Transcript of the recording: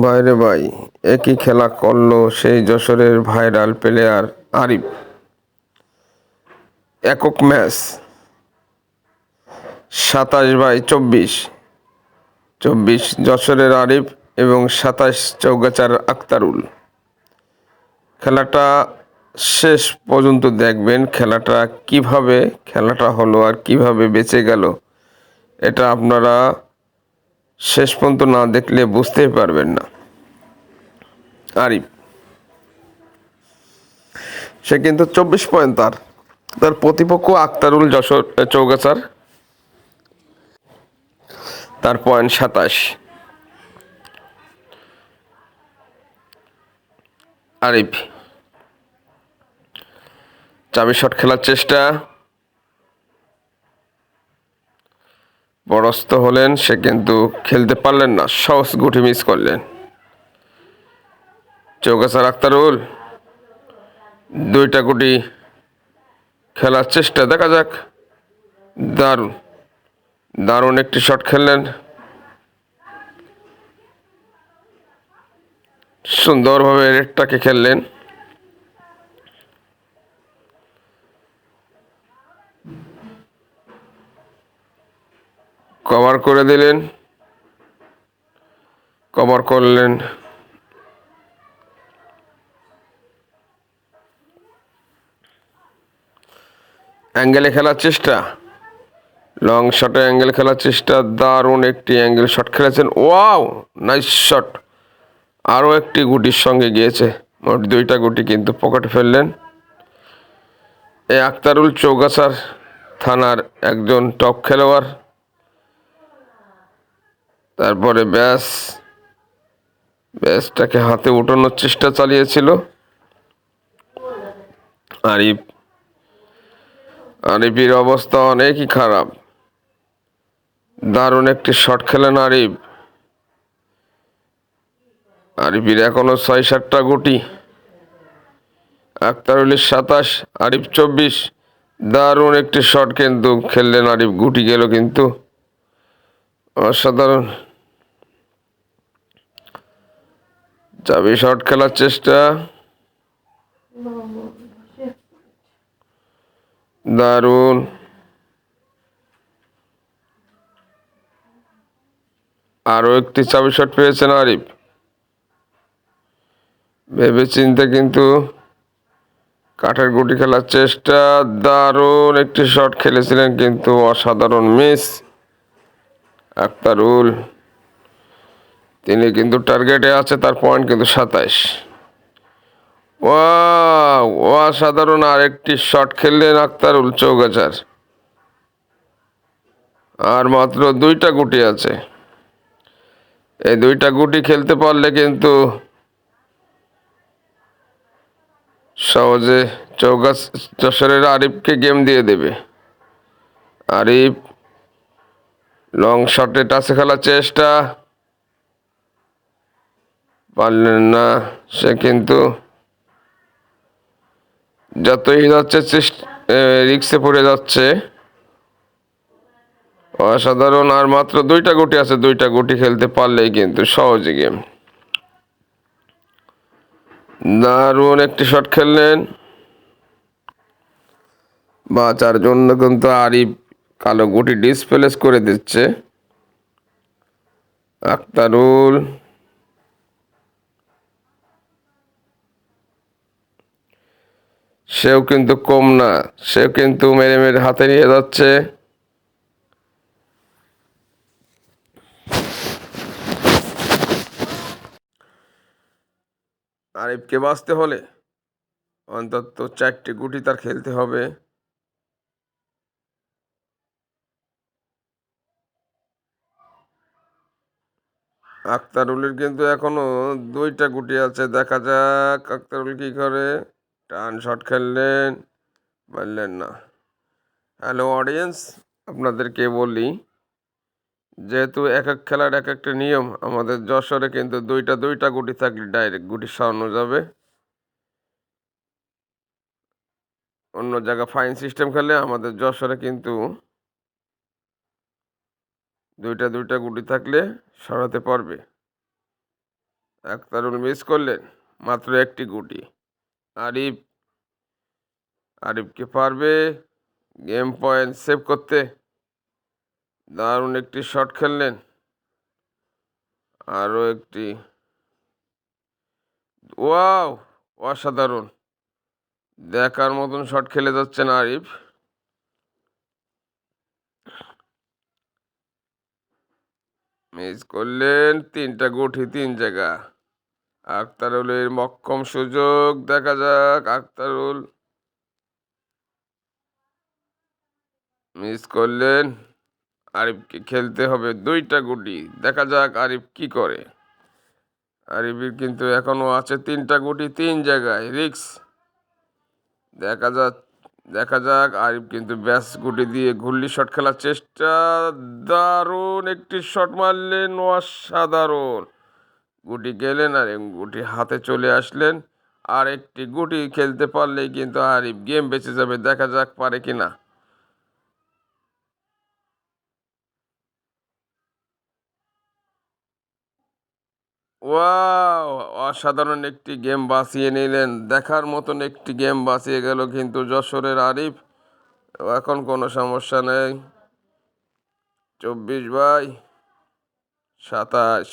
বাইরে ভাই, একই খেলা করল সেই যশোরের ভাইরাল প্লেয়ার আরিফ। একক ম্যাচ, সাতাশ বাই চব্বিশ। চব্বিশ যশোরের আরিফ এবং সাতাশ চৌগাচার আক্তারুল। খেলাটা শেষ পর্যন্ত দেখবেন, খেলাটা কীভাবে, খেলাটা হলো আর কীভাবে বেঁচে গেল, এটা আপনারা শেষ পর্যন্ত না দেখলে বুঝতেই পারবেন না। আরিফ। সে কিন্তু চব্বিশ পয়েন্ট তার। তার প্রতিপক্ষ আক্তারুল যশোর চৌগাছার। তার পয়েন্ট সাতাশ। আরিফ। চাবি শট খেলার চেষ্টা। বরস্ত হলেন, সে কিন্তু খেলতে পারলেন না, সহজ গুটি মিস করলেন। চৌকাসার আক্তারুল, দুইটা গুটি খেলার চেষ্টা, দেখা যাক। দারুণ দারুণ একটি শট খেললেন। সুন্দরভাবে রেডটাকে খেললেন। কভার করে দিলেন। কভার করলেন। অ্যাঙ্গেলে খেলার চেষ্টা। লং শটে অ্যাঙ্গেল খেলার চেষ্টা। দারুণ একটি অ্যাঙ্গেল শট খেলেছেন। ওয়াও! Nice shot. আরও একটি গুটির সঙ্গে গিয়েছে। মোট দুইটা গুটি কিন্তু পকেটে ফেললেন। এই আক্তারুল চৌগাছার থানার একজন টপ খেলোয়াড়। তারপরে ব্যাস, ব্যাসটাকে হাতে উঠানোর চেষ্টা চালিয়েছিল। আরিফ, আরিফের অবস্থা অনেকই খারাপ। দারুণ একটি শট খেলেন আরিফ। আরিফের এখনও ছয় সাতটা গুটি আক্তারুলের সাতাশ, আরিফ চব্বিশ। দারুণ একটি শট কিন্তু খেললেন আরিফ, গুটি গেল কিন্তু। অসাধারণ। চাবি শট খেলার চেষ্টা। দারুণ। আরও একটি চাবি শট পেয়েছেন আরিফ। ভেবে চিন্তে কিন্তু কাঠের গুটি খেলার চেষ্টা। দারুণ একটি শট খেলেছিলেন কিন্তু অসাধারণ মিস। আক্তারুল, তিনি কিন্তু টার্গেটে আছে, তার পয়েন্ট কিন্তু সাতাইশ। ওয়াও অসাধারণ আরেকটি শট খেললেন আক্তারুল চৌগাছার। আর মাত্র দুইটা গুটি আছে। এই দুইটা গুটি খেলতে পারলে কিন্তু সহজে চৌগাছ যশোরের আরিফকে গেম দিয়ে দেবে। আরিফ লং শটে টাচে খেলার চেষ্টা। পারলেন না সে কিন্তু। যতই যাচ্ছে রিক্সে পড়ে যাচ্ছে। অসাধারণ, আর মাত্র দুইটা গুটি আছে, দুইটা গুটি খেলতে পারলেই কিন্তু সহজে গেম। দারুণ একটি শট খেললেন। বাঁচার জন্য কিন্তু আরিফ কালো গুটি ডিসপ্লেস করে দিচ্ছে। আক্তারুল। সেও কিন্তু কম না, সেও কিন্তু মেরে মেরে হাতে নিয়ে যাচ্ছে। আরিফকে বাঁচতে হলে অন্তত চারটি গুটি তার খেলতে হবে। আক্তারুলের কিন্তু এখনও দুইটা গুটি আছে। দেখা যাক আক্তারুল কি করে। টান শট খেললেন পারলেন না। হ্যালো অডিয়েন্স আপনাদেরকে বলি, যেহেতু এক এক খেলার এক একটা নিয়ম, আমাদের যশোরে কিন্তু দুইটা দুইটা গুটি থাকলে ডাইরেক্ট গুটি সরানো যাবে। অন্য জায়গা ফাইন সিস্টেম খেলে আমাদের যশোরে কিন্তু দুইটা দুইটা গুটি থাকলে সরাতে পারবে। আক্তারুল মিস করলেন, মাত্র একটি গুটি। আরিফ, আরিফকে পারবে গেম পয়েন্ট সেভ করতে। দারুণ একটি শট খেললেন। আরও একটি। ওয়াও, অসাধারণ। দেখার মতন শট খেলে যাচ্ছেন আরিফ। মিস করলেন তিনটা গুটি তিন জায়গা। আক্তারুলের মক্ষম সুযোগ, দেখা যাক আক্তারুল। মিস করলেন, আরিফকে খেলতে হবে দুইটা গুটি, দেখা যাক আরিফ কি করে। আরিফের কিন্তু এখনও আছে তিনটা গুটি, তিন জায়গায়, রিক্স। দেখা যাক দেখা যাক, আরিফ কিন্তু ব্যাস গুটি দিয়ে ঘুরলি শট খেলার চেষ্টা। দারুণ একটি শট মারলেন অসাধারণ। গুটি গেলেন আর গুটি হাতে চলে আসলেন। আর একটি গুটি খেলতে পারলেই কিন্তু আরিফ গেম বেঁচে যাবে, দেখা যাক পারে কিনা। ওয়াও, অসাধারণ একটি গেম বাঁচিয়ে নিলেন। দেখার মতন একটি গেম বাঁচিয়ে গেল কিন্তু যশোরের আরিফ। এখন কোনো সমস্যা নেই। চব্বিশ বাই সাতাশ।